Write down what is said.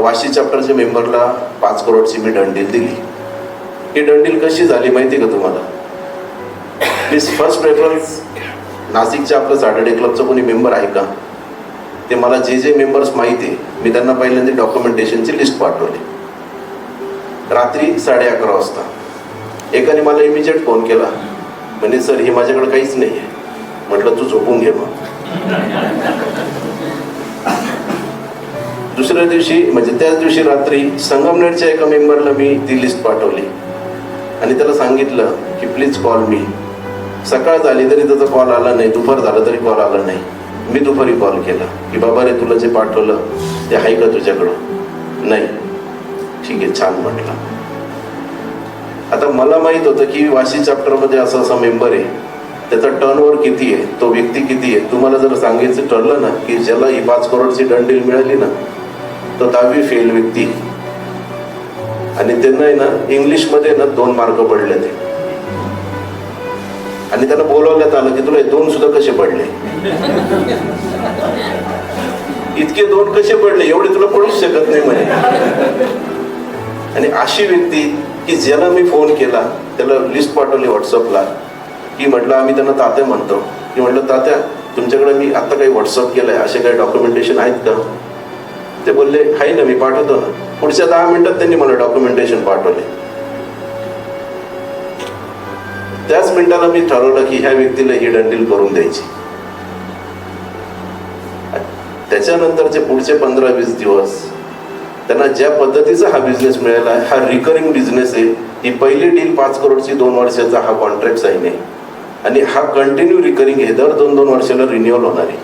वाशी चॅप्टरच्या मेंबरला पाच करोडची मी दंडील दिली. ही दंडील कशी झाली माहिती का तुम्हाला? प्लीज फर्स्ट प्रेफरन्स नाशिकच्या आपलं सॅटर्डे क्लबचं कोणी मेंबर आहे का? ते मला जे जे मेंबर्स माहिती आहे मी त्यांना पहिल्यांदा डॉक्युमेंटेशनची लिस्ट पाठवली. रात्री साडे अकरा वाजता. एकाने मला इमिजिएट फोन केला. म्हणजे सर हे माझ्याकडे काहीच नाही आहे. म्हटलं तू झोपून घे मग. दुसऱ्या दिवशी म्हणजे त्याच दिवशी रात्री संगमनेरच्या एका मेंबरला मी ती लिस्ट पाठवली. आणि त्याला सांगितलं की प्लीज कॉल मी. सकाळ झाली तरी त्याचा कॉल आला नाही दुपार झालं तरी कॉल आला नाही. मी दुपारी कॉल केला की बाबा रे तुला जे पाठवलं ते आहे का तुझ्याकडं? नाही. ठीक आहे छान म्हटलं. आता मला माहीत होतं की वाशी चॅप्टरमध्ये असा असा मेंबर आहे. त्याचा टर्नओव्हर किती आहे? तो व्यक्ती किती आहे? तुम्हाला जर सांगायचं ठरलं ना की ज्याला ही पाच करोडची डंडील मिळाली ना तो दहावी फेल व्यक्ती. आणि त्यांना आहे ना इंग्लिशमध्ये ना दोन मार्क पडले ते. आणि त्यांना बोलवण्यात आलं की तुला हे दोन सुद्धा कसे पडले? इतके दोन कसे पडले? एवढे तुला पडूच शकत नाही म्हणे. आणि अशी व्यक्ती की ज्याला मी फोन केला त्याला लिस्ट पाठवली व्हॉट्सअपला की म्हटलं आम्ही त्यांना तात्या म्हणतो. की म्हटलं तात्या तुमच्याकडे मी आता काही व्हॉट्सअप केलं आहे असे काही डॉक्युमेंटेशन आहेत का? ते बोलले आहे ना मी पाठवतो ना. पुढच्या दहा मिनिटात त्यांनी मला डॉक्युमेंटेशन पाठवले. त्याच मिनिटाला मी ठरवलं की ह्या व्यक्तीला ही डंडील करून द्यायची. त्याच्यानंतरचे पुढचे पंधरा वीस दिवस त्यांना ज्या पद्धतीचा हा बिझनेस मिळाला आहे हा रिकरिंग बिझनेस आहे ही पहिली डील पाच करोडची दोन वर्षाचा हा कॉन्ट्रॅक्ट साईन आहे. आणि हा कंटिन्यू रिकरिंग आहे दर दोन दोन वर्षाला रिन्युअल होणार आहे.